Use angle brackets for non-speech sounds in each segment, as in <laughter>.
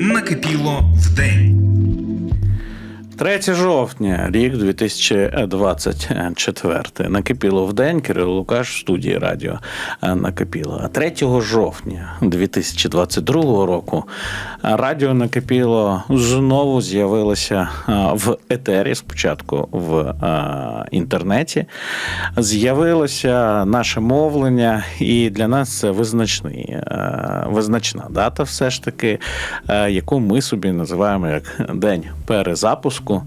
накипіло в день. 3 жовтня, рік 2024. Накипіло в день Кирило Лукаш в студії радіо Накипіло. А 3 жовтня 2022 року радіо Накипіло знову з'явилося в етері. Спочатку в інтернеті. З'явилося наше мовлення, і для нас це визначний, визначна дата, все ж таки, яку ми собі називаємо як день перезапуску випуску.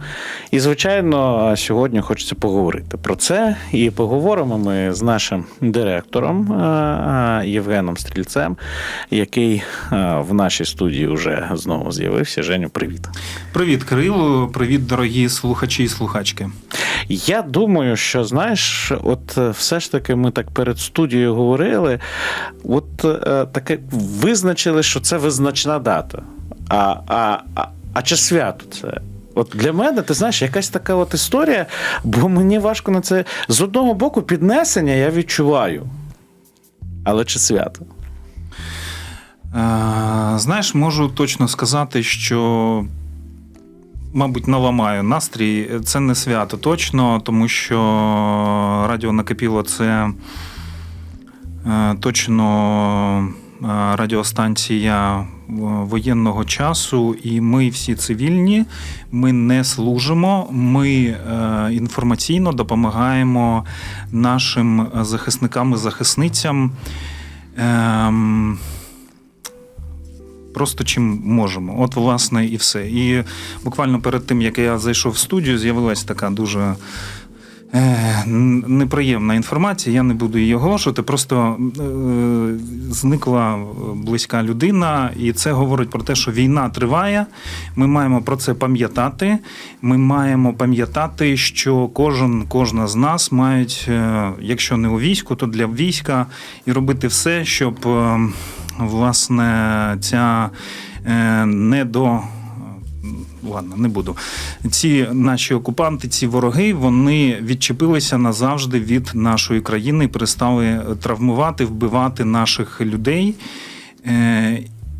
І, звичайно, сьогодні хочеться поговорити про це. І поговоримо ми з нашим директором е, е, Євгеном Стрільцем, який е, в нашій студії вже знову з'явився. Женю, привіт. Привіт, Кирило. Привіт, дорогі слухачі і слухачки. Я думаю, що знаєш, от все ж таки ми так перед студією говорили, от таке визначили, що це визначна дата. А, а, а, а чи свято це? От для мене, ти знаєш, якась така от історія, бо мені важко на це з одного боку піднесення я відчуваю. Але чи свято? Е, знаєш, можу точно сказати, що, мабуть, наламаю настрій. Це не свято точно, тому що радіо накипіло це е, точно радіостанція воєнного часу, і ми всі цивільні, ми не служимо, ми е, інформаційно допомагаємо нашим захисникам і захисницям. Ем, просто чим можемо. От, власне, і все. І буквально перед тим, як я зайшов в студію, з'явилася така дуже Е, неприємна інформація, я не буду її оголошувати. Просто е, зникла близька людина, і це говорить про те, що війна триває. Ми маємо про це пам'ятати. Ми маємо пам'ятати, що кожен, кожна з нас мають, е, якщо не у війську, то для війська і робити все, щоб власне ця не до ладно, не буду. Ці наші окупанти, ці вороги, вони відчепилися назавжди від нашої країни, перестали травмувати, вбивати наших людей.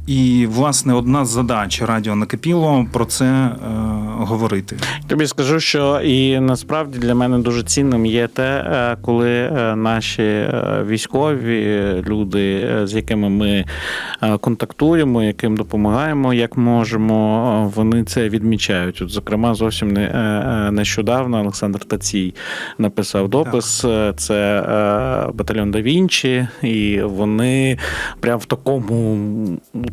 І, власне, одна з задач радіо накипіло про це е, говорити. Тобі скажу, що і насправді для мене дуже цінним є те, е, коли е, наші е, військові люди, з якими ми контактуємо, яким допомагаємо, як можемо, вони це відмічають. От, зокрема, зовсім не нещодавно Олександр Тацій написав допис. Так. Це батальйон да Вінчі, і вони прямо в такому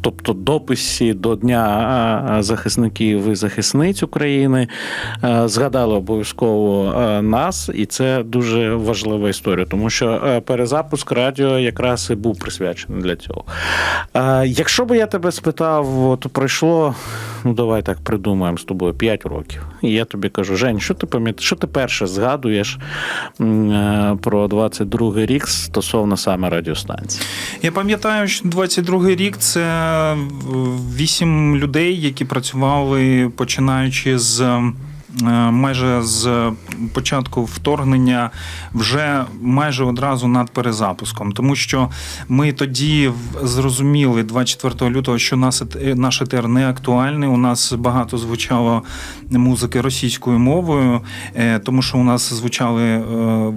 тобто дописі до Дня захисників і захисниць України згадали обов'язково нас, і це дуже важлива історія, тому що перезапуск радіо якраз і був присвячений для цього. Якщо би я тебе спитав, от пройшло, ну давай так придумаємо з тобою 5 років. І я тобі кажу, Жень, що ти пам'ятаєш, що ти перше згадуєш про 22-й рік стосовно саме радіостанції? Я пам'ятаю, що 22-й рік це вісім людей, які працювали починаючи з. Е, майже з початку вторгнення вже майже одразу над перезапуском, тому що ми тоді зрозуміли 24 лютого, що нас наш етер не актуальний. У нас багато звучало музики російською мовою, е, тому що у нас звучали е,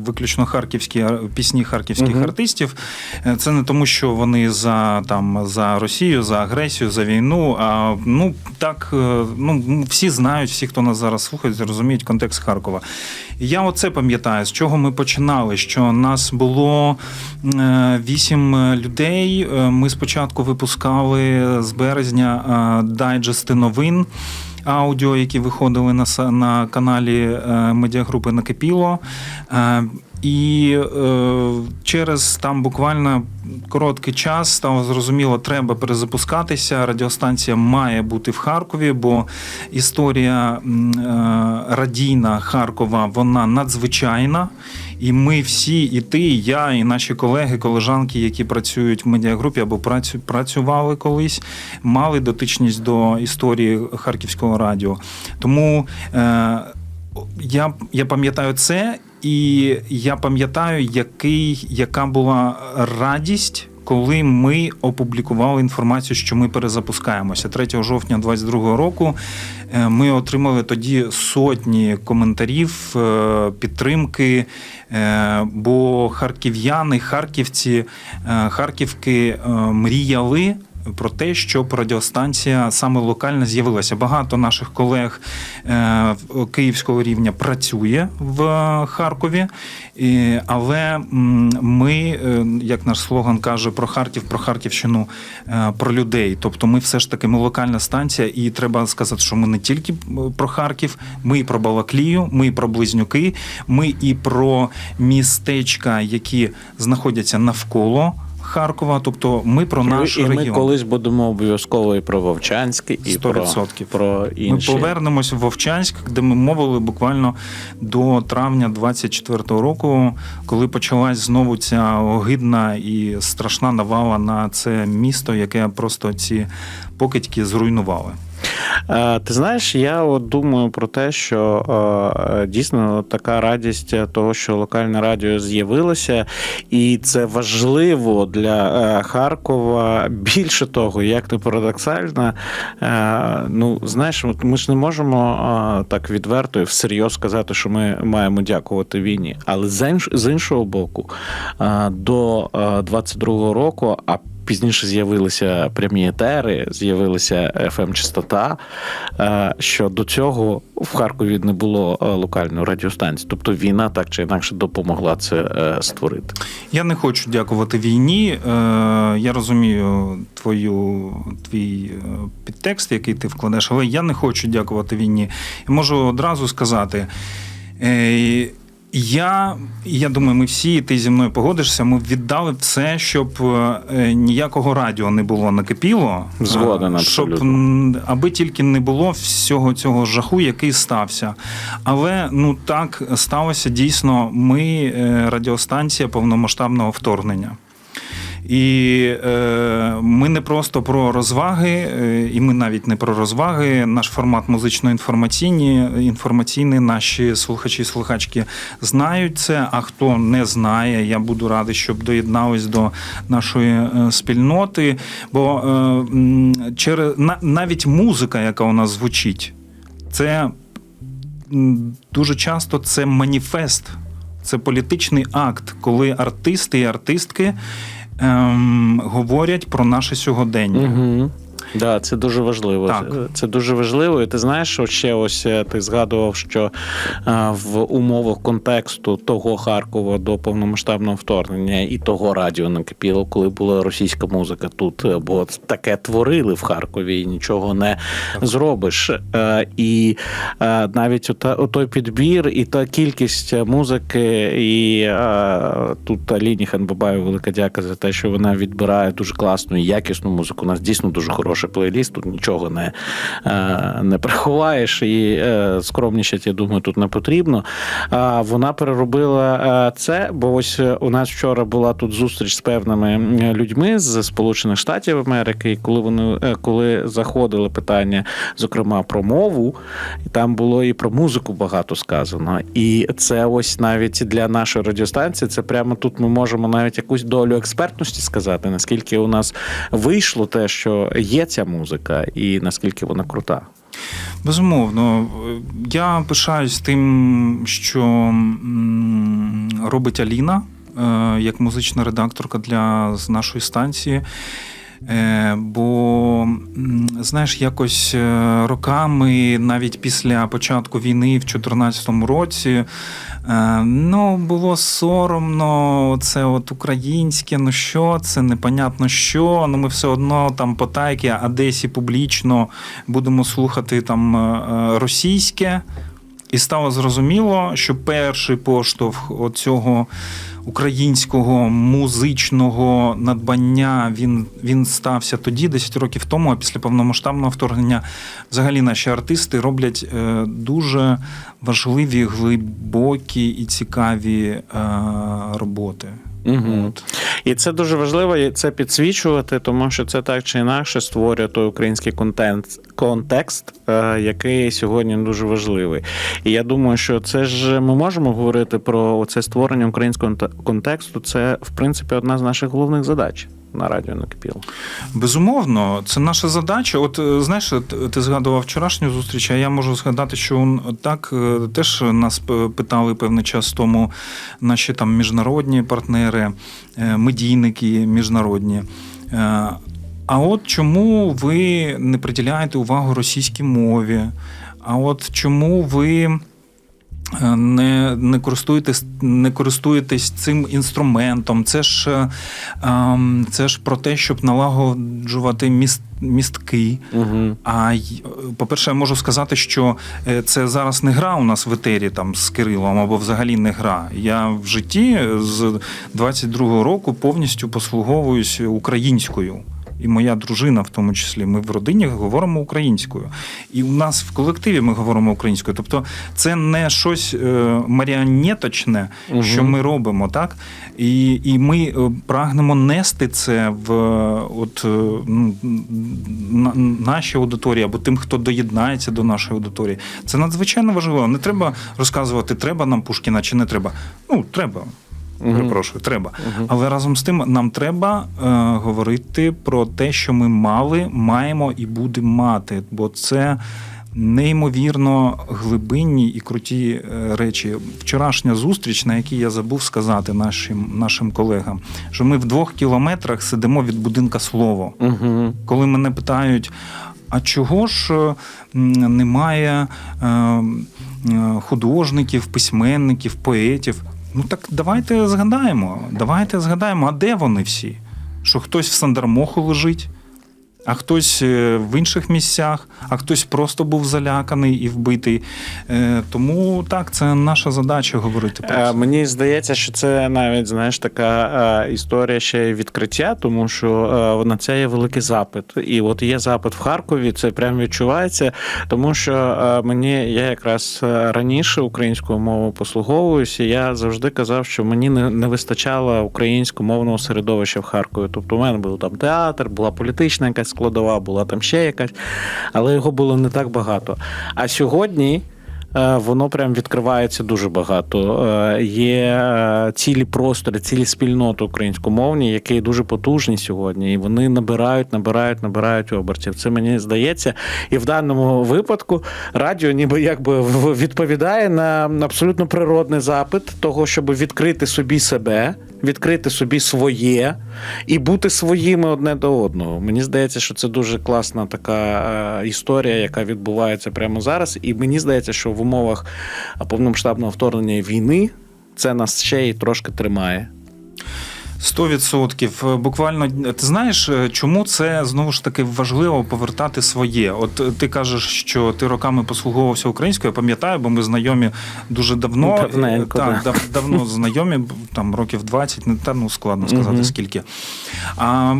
виключно харківські пісні харківських угу. артистів. Це не тому, що вони за там за Росію, за агресію, за війну. А ну так ну всі знають, всі, хто нас зараз слухає слухають, розуміють контекст Харкова. Я оце пам'ятаю, з чого ми починали. Що нас було е, вісім людей. Е, ми спочатку випускали з березня е, дайджести новин. Аудіо, які виходили на на каналі медіагрупи Накипіло. І е, через там буквально короткий час стало зрозуміло, треба перезапускатися. Радіостанція має бути в Харкові, бо історія е, радійна Харкова вона надзвичайна. І ми всі, і ти, і я, і наші колеги, колежанки, які працюють в медіагрупі або працювали колись, мали дотичність до історії Харківського радіо. Тому е, я, я пам'ятаю це. І я пам'ятаю, який, яка була радість, коли ми опублікували інформацію, що ми перезапускаємося. 3 жовтня 2022 року е, ми отримали тоді сотні коментарів, е, підтримки. е, Бо харків'яни, харківці, харківки мріяли про те, щоб радіостанція саме локальна з'явилася. Багато наших колег е, київського рівня працює в Харкові, але ми, е, як наш слоган каже, про Харків, про Харківщину, е, про людей. Тобто, ми все ж таки ми локальна станція, і треба сказати, що ми не тільки про Харків, ми і про Балаклію, ми і про Близнюки, ми і про містечка, які знаходяться навколо. Харкова, тобто ми про наш і ми регіон. колись будемо обов'язково і про Вовчанське, і про, 100%. про Ми інші. повернемось в Вовчанськ, де ми мовили буквально до травня 24-го року, коли почалась знову ця огидна і страшна навала на це місто, яке просто ці покидьки зруйнували. Е, Ти знаєш, я от думаю про те, що е, дійсно така радість того, що локальне радіо з'явилося, і це важливо для е, Харкова. Більше того, як не парадоксально, ну знаєш, ми ж не можемо так відверто і всерйоз сказати, що ми маємо дякувати війні. Але з іншого боку, до е, 22-го року, а Пізніше з'явилися прямі етери, з'явилася fm частота що до цього в Харкові не було е, локальної радіостанції. Тобто війна так чи інакше допомогла це е, створити. Я не хочу дякувати війні. Е, Я розумію твою твій е, підтекст, який ти вкладеш, але я не хочу дякувати війні. Можу одразу сказати. Е, Я, я думаю, ми всі, і ти зі мною погодишся. Ми віддали все, щоб е, ніякого радіо не було накипіло. Згоден, Е, щоб аби тільки не було всього цього жаху, який стався. Але ну так сталося дійсно. Ми е, радіостанція повномасштабного вторгнення. І е, ми не просто про розваги, е, і ми навіть не про розваги. Наш формат музично-інформаційні, інформаційний, наші слухачі і слухачки знають це. А хто не знає, я буду радий, щоб доєднались до нашої е, спільноти. Бо е, через на, навіть музика, яка у нас звучить, це дуже часто це маніфест, це політичний акт, коли артисти і артистки ем, говорять про наше сьогодення. Угу. Да, це дуже важливо. Так. Це дуже важливо. І ти знаєш, що ще ось е, ти згадував, що е, в умовах контексту того Харкова до повномасштабного вторгнення і того радіо накипіло, коли була російська музика тут, е, бо таке творили в Харкові і нічого не зробиш. Е, І навіть той підбір, і та кількість музики, і тут Аліні Ханбабаю велика дяка за те, що вона відбирає дуже класну і якісну музику. У нас дійсно дуже хороший плейліст, тут нічого не, е, не приховаєш, і е, скромнішати, я думаю, тут не потрібно. Вона переробила е, це, бо ось у нас вчора була тут зустріч з певними людьми з Сполучених Штатів Америки, і коли вони коли заходили питання, зокрема про мову, там було і про музику багато сказано. І це ось навіть для нашої радіостанції, це прямо тут ми можемо навіть якусь долю експертності сказати, наскільки у нас вийшло те, що є ця музика, і наскільки вона крута. Безумовно, я пишаюсь тим, що робить Аліна е, як музична редакторка для нашої станції. Е, Бо, знаєш, якось е, роками, навіть після початку війни в 2014 році, е, ну, було соромно, це от українське, ну що це, непонятно що. Ну, ми все одно там потайки, а десь і публічно будемо слухати там російське. І стало зрозуміло, що перший поштовх цього українського музичного надбання він, він стався тоді, 10 років тому, а після повномасштабного вторгнення взагалі наші артисти роблять е, дуже важливі, глибокі і цікаві е, роботи. Угу. І це дуже важливо це підсвічувати, тому що це так чи інакше створює той український контент, контекст, е, який сьогодні дуже важливий. І я думаю, що це ж ми можемо говорити про це створення українського контексту. Це в принципі одна з наших головних задач. На радіо накипіло. Безумовно, це наша задача. От е, знаєш, ти згадував вчорашню зустріч, а я можу згадати, що так е, теж нас питали певний час тому наші там міжнародні партнери, е, медійники міжнародні. А от чому ви не приділяєте увагу російській мові? А от чому ви не, не, користуєтесь, не користуєтесь цим інструментом? Це ж, е, ем, це ж про те, щоб налагоджувати міст, містки. Угу. А й- по-перше, я можу сказати, що е, це зараз не гра у нас в етері там з Кирилом або взагалі не гра. Я в житті з 22-го року повністю послуговуюсь українською. І моя дружина, в тому числі, ми в родині говоримо українською. І у нас в колективі ми говоримо українською. Тобто, це не щось е, маріонеточне, Мгм. що ми робимо, так? І, і ми е, прагнемо нести це в е, от, ну, на, нашій аудиторії або тим, хто доєднається до нашої аудиторії. Це надзвичайно важливо. Не треба розказувати, треба нам Пушкіна чи не треба. Ну, треба. Перепрошую, треба. Але разом з тим нам треба е, говорити про те, що ми мали, маємо і будемо мати, бо це неймовірно глибинні і круті е, речі. Вчорашня зустріч, на якій я забув сказати нашим, нашим колегам, що ми в двох кілометрах сидимо від будинка слово. Угу. Коли мене питають, а чого ж е, немає е, художників, письменників, поетів? Ну так давайте згадаємо. Давайте згадаємо, а де вони всі? Що хтось в Сандармоху лежить, а хтось е, в інших місцях, а хтось просто був заляканий і вбитий. Е, Тому так, це наша задача говорити про Е, це. Мені здається, що це навіть знаєш така історія ще й відкриття, тому що на це є великий запит. І от є запит в Харкові, це прям відчувається, тому що мені я якраз раніше українською мовою послуговуюся. Я завжди казав, що мені не, не вистачало українськомовного середовища в Харкові. Тобто, у мене був там театр, була політична якась складова, була там ще якась, але його було не так багато. А сьогодні. Е, Воно прям відкривається дуже багато. Е, Є е, цілі простори, цілі спільноти українськомовні, які дуже потужні сьогодні, і вони набирають, набирають, набирають обертів. Це мені здається. І в даному випадку радіо, ніби якби відповідає на абсолютно природний запит того, щоб відкрити собі себе, відкрити собі своє і бути своїми одне до одного. Мені здається, що це дуже класна така е, історія, яка відбувається прямо зараз. І мені здається, що в умовах повномасштабного вторгнення війни це нас ще й трошки тримає. Сто відсотків. Е, Буквально ти знаєш, е, чому це знову ж таки важливо повертати своє? От е, ти кажеш, що ти роками послуговувався українською. Я пам'ятаю, бо ми знайомі дуже давно. Давненько, так, да. дав- давно <laughs> знайомі, там років 20, не та ну складно сказати Мгм. скільки. А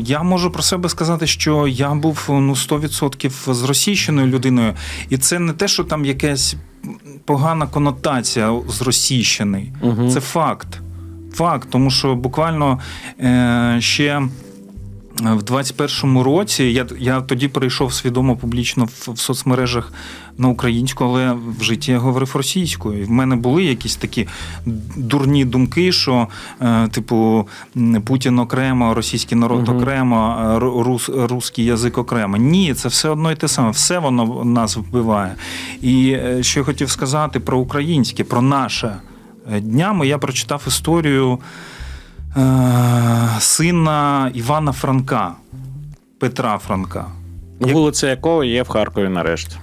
я можу про себе сказати, що я був ну 100% зросійщеною людиною, і це не те, що там якась погана конотація зросійщений. Угу. Це факт. Факт, тому що буквально е, ще в 21-му році я, я тоді перейшов свідомо публічно в, в соцмережах на українську, але в житті я говорив російською. І в мене були якісь такі дурні думки, що, е, типу, Путін окремо, російський народ Мгм. окремо, рус, русський язик окремо. Ні, це все одно і те саме, все воно нас вбиває. І е, що я хотів сказати про українське, про наше. Е, Днями я прочитав історію е, сина Івана Франка, Петра Франка. Вулиця якого є в Харкові нарешті.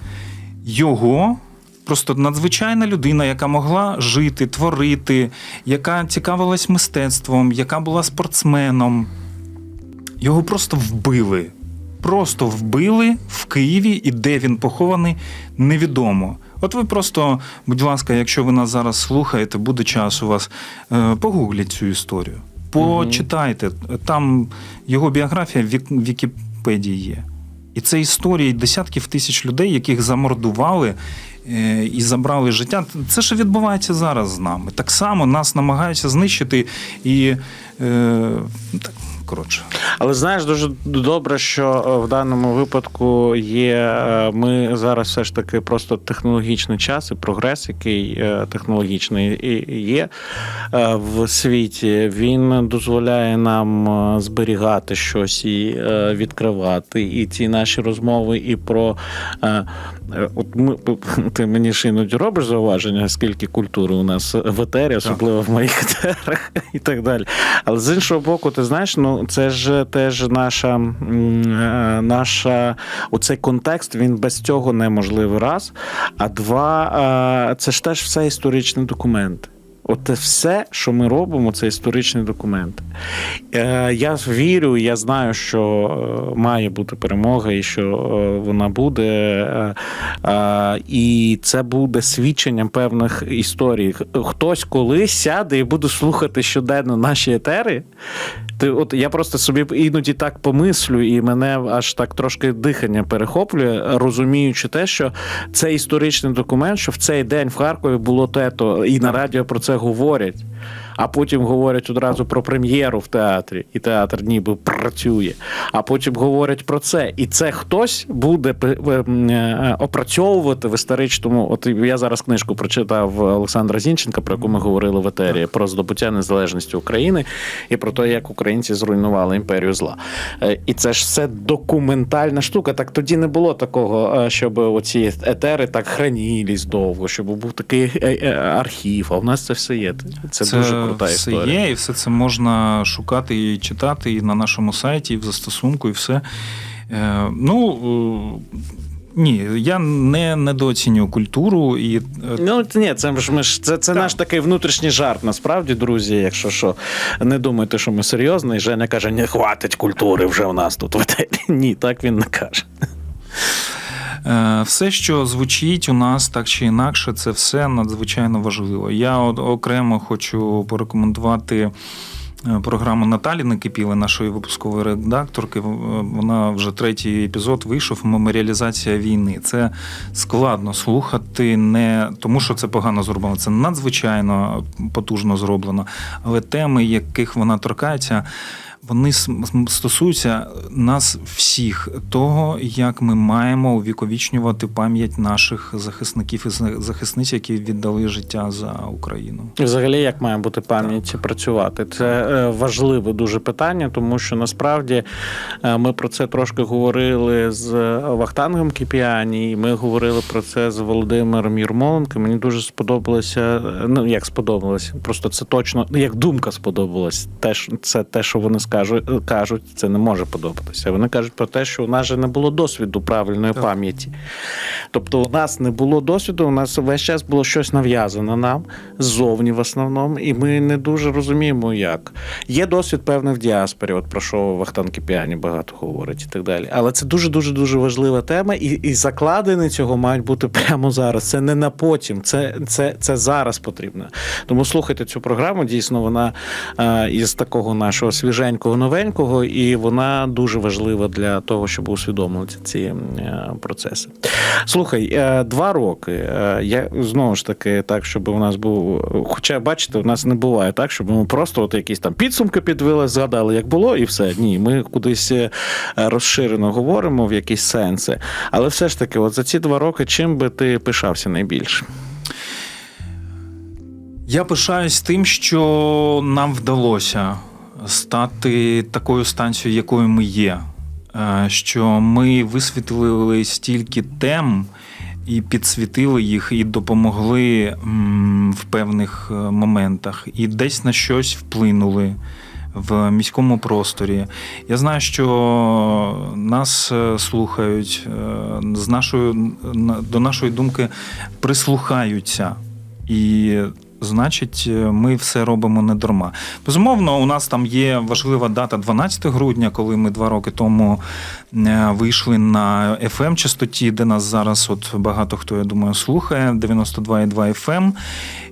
Його просто надзвичайна людина, яка могла жити, творити, яка цікавилась мистецтвом, яка була спортсменом. Його просто вбили. Просто вбили в Києві, і де він похований, невідомо. От ви просто, будь ласка, якщо ви нас зараз слухаєте, буде час у вас, е, погугліть цю історію. Почитайте. Там його біографія в Вікіпедії є. І це історії десятків тисяч людей, яких замордували, е, і забрали життя. Це що відбувається зараз з нами. Так само нас намагаються знищити і е, коротше. Але знаєш, дуже добре, що е, в даному випадку є. е, Ми зараз все ж таки просто технологічний час і прогрес, який е, технологічний є в світі, він дозволяє нам зберігати щось і відкривати. І ці наші розмови, і про от ми <laughs> ти мені ж іноді робиш зауваження, скільки культури у нас в етері, особливо в моїх етерах <laughs> і так далі. Але з іншого боку, ти знаєш, ну це ж теж наша, е, наша оцей контекст, він без цього неможливий раз. А два, е, це ж теж все історичні документи. От все, що ми робимо, це історичні документи. Е, Я вірю, я знаю, що е, має бути перемога і що е, вона буде. І це буде свідченням певних історій. Хтось колись сяде і буде слухати щоденно наші етери. Ти, от я просто собі іноді так помислю, і мене аж так трошки дихання перехоплює, розуміючи те, що це історичний документ, що в цей день в Харкові було те-то, і на радіо про це говорять. А потім говорять одразу про прем'єру в театрі, і театр ніби працює. А потім говорять про це. І це хтось буде е, е, опрацьовувати в історичному. От я зараз книжку прочитав Олександра Зінченка, про яку ми говорили в етері, про здобуття незалежності України і про те, як українці зруйнували імперію зла. Е, І це ж все документальна штука. Так тоді не було такого, щоб оці етери так хранілись довго, щоб був такий архів. А у нас це все є. Це, дуже крута все історія. є, і все це можна шукати і читати і на нашому сайті, і в застосунку, і все. Е, ну, е, ні, я не недооцінюю культуру і е, Ну ні, це ж ми ж це, це Так. наш такий внутрішній жарт. Насправді, друзі, якщо що, не думайте, що ми серйозно, і Женя каже, не хватить культури вже у нас тут в. <laughs> Ні, так він не каже. Е, Все, що звучить у нас так чи інакше, це все надзвичайно важливо. Я окремо хочу порекомендувати. е, Програму Наталі Накипіли, нашої випускової редакторки. Вона вже третій епізод вийшов. Меморіалізація війни. Це складно слухати, не тому, що це погано зроблено. Це надзвичайно потужно зроблено. Але теми, яких вона торкається, вони стосуються нас всіх, того, як ми маємо увіковічнювати пам'ять наших захисників і за- захисниць, які віддали життя за Україну. Взагалі, як має бути пам'ять працювати? Це е, важливе дуже питання, тому що насправді е, ми про це трошки говорили з Вахтангом Кіпіані, і ми говорили про це з Володимиром Юрмоленко. Мені дуже сподобалося. Ну як сподобалось, просто це точно як думка сподобалась. Теж це те, що вони скажуть, кажуть, це не може подобатися. Вони кажуть про те, що у нас же не було досвіду правильної Так. пам'яті. Тобто, у нас не було досвіду, у нас весь час було щось нав'язано нам ззовні в основному, і ми не дуже розуміємо, як. Є досвід певний в діаспорі, от про що Вахтан Кіпіані багато говорить і так далі. Але це дуже дуже дуже важлива тема, і, і закладини цього мають бути прямо зараз. Це не на потім, це, це, це зараз потрібно. Тому слухайте цю програму. Дійсно, вона е, із такого нашого свіженького новенького, і вона дуже важлива для того, щоб усвідомити ці е, процеси. Слухай, е, два роки. е, Я знову ж таки так, щоб у нас був. Хоча, бачите, у нас не буває так, щоб ми просто от якісь там підсумки підвели, згадали, як було, і все. Ні, ми кудись розширено говоримо в якісь сенси. Але все ж таки, от за ці два роки, чим би ти пишався найбільше? Я пишаюсь тим, що нам вдалося стати такою станцією, якою ми є. Е, Що ми висвітлили стільки тем і підсвітили їх, і допомогли в певних е, моментах, і десь на щось вплинули. В міському просторі. Я знаю, що нас е, слухають, з нашою, до нашої думки прислухаються. І значить, е, ми все робимо не дарма. Безумовно, у нас там є важлива дата 12 грудня, коли ми два роки тому е, вийшли на fm частоті, де нас зараз от багато хто, я думаю, слухає 92,2 FM.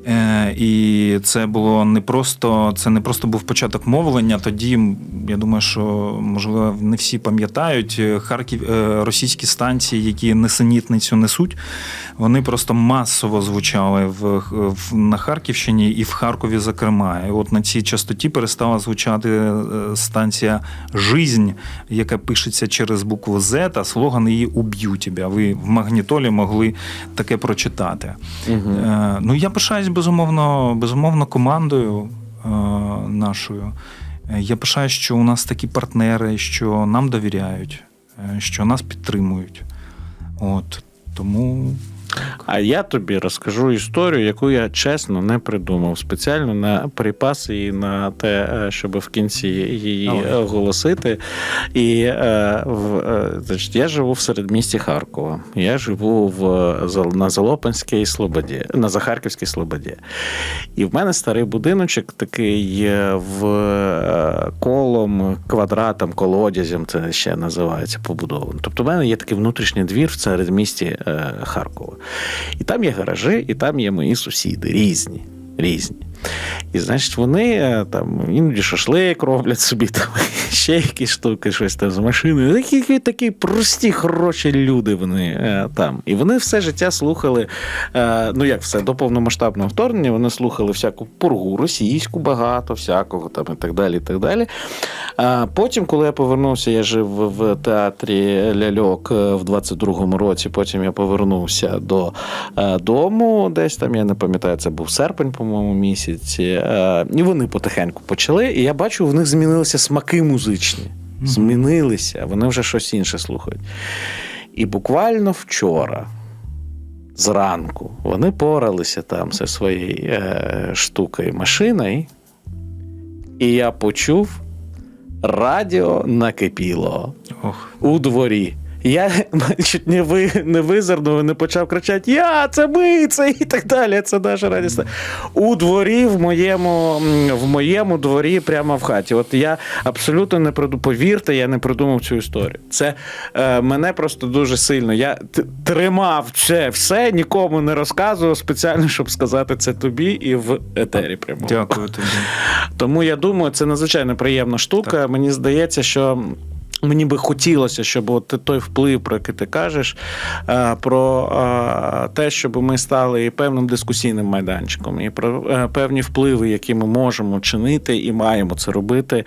Е, І це було не просто, це не просто був початок мовлення. Тоді я думаю, що можливо не всі пам'ятають Харків російські станції, які несенітницю несуть. Вони просто масово звучали в, в на Харківщині і в Харкові, зокрема. І от на цій частоті перестала звучати е, станція Жизнь, яка пишеться через букву Z, а слоган її «Уб'ю тебе». Ви в магнітолі могли таке прочитати. Е, Ну, я пишаюсь безумовно, безумовно командою е, нашою. Я пишаюсь, що у нас такі партнери, що нам довіряють, що нас підтримують. От тому. А я тобі розкажу історію, яку я чесно не придумав спеціально на припас і на те, е, щоб в кінці її оголосити. І е, в, е, значить, я живу в середмісті Харкова. Я живу в, на Залопанській Слободі, на Захарківській Слободі. І в мене старий будиночок такий е, в е, колом, квадратом, колодязем, це ще називається побудовано. Тобто, в мене є такий внутрішній двір в середмісті е, Харкова. І там є гаражі, і там є мої сусіди різні. Різні. І значить, вони е, там іноді шашлик роблять собі, <laughs> там ще якісь штуки, щось там з машиною. Такі, такі прості, хороші люди вони е, там. І вони все життя слухали, е, ну як все, до повномасштабного вторгнення вони слухали всяку пургу, російську багато, всякого там і так далі. і так далі. А потім, коли я повернувся, я жив в театрі Ляльок в 22-му році. Потім я повернувся до е, дому, десь там, я не пам'ятаю, це був серпень, по-моєму, місяці. Е, І вони потихеньку почали. І я бачу, в них змінилися смаки музичні. Змінилися, вони вже щось інше слухають. І буквально вчора. Зранку вони поралися там зі своєю е, штукою машиною, і я почув радіо накипіло Ох. у дворі. Я <laughs> чуть не, ви, не визирнув і не почав кричати: Я, це ми, це і так далі. Це наша радість. У дворі, в моєму, в моєму дворі, прямо в хаті. От я абсолютно не придумав, повірте, я не придумав цю історію. Це е, мене просто дуже сильно. Я тримав це все, нікому не розказував спеціально, щоб сказати це тобі і в етері. Прямо. Дякую тобі. Тому я думаю, це надзвичайно приємна штука. Мені здається, що. Мені би хотілося, щоб от той вплив, про який ти кажеш, е, про е, те, щоб ми стали і певним дискусійним майданчиком, і про е, певні впливи, які ми можемо чинити і маємо це робити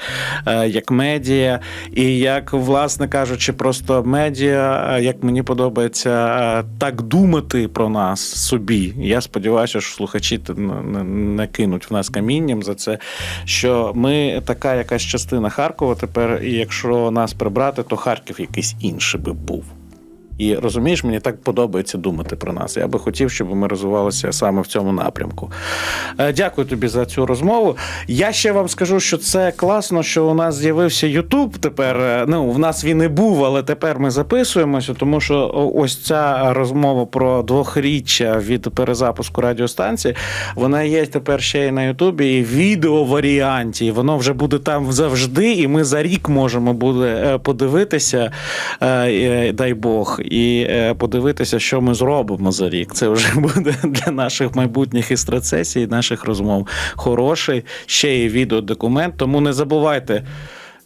як медіа, і як, власне кажучи, просто медіа, як мені подобається так думати про нас собі. Я сподіваюся, що слухачі не кинуть в нас камінням за це, що ми така якась частина Харкова тепер, і якщо нас прибрати, то Харків якийсь інший би був. І розумієш, мені так подобається думати про нас. Я би хотів, щоб ми розвивалися саме в цьому напрямку. Е, Дякую тобі за цю розмову. Я ще вам скажу, що це класно, що у нас з'явився Ютуб. Тепер е, ну в нас він і був, але тепер ми записуємося, тому що ось ця розмова про двохріччя від перезапуску радіостанції, вона є тепер ще й на Ютубі, і в відеоваріанті. І воно вже буде там завжди, і ми за рік можемо буде е, подивитися, дай Бог, і е, подивитися, що ми зробимо за рік. Це вже <laughs> буде для наших майбутніх істрацесій, наших розмов. Хороший ще і відеодокумент. Тому не забувайте.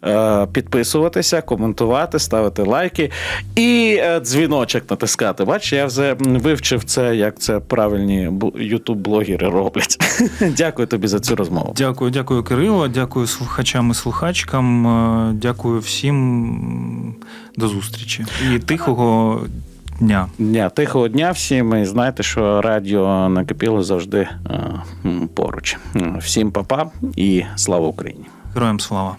Е, Підписуватися, коментувати, ставити лайки і е, дзвіночок натискати. Бач, я вже вивчив це, як це правильні ютуб-блогери роблять. <laughs> Дякую тобі за цю розмову. Дякую, дякую, Кирило. Дякую слухачам і слухачкам. е, Дякую всім. До зустрічі і тихого дня. Дня тихого дня всім. І знайте, що радіо накипіло завжди е, поруч. Всім па-па і слава Україні! Героям слава.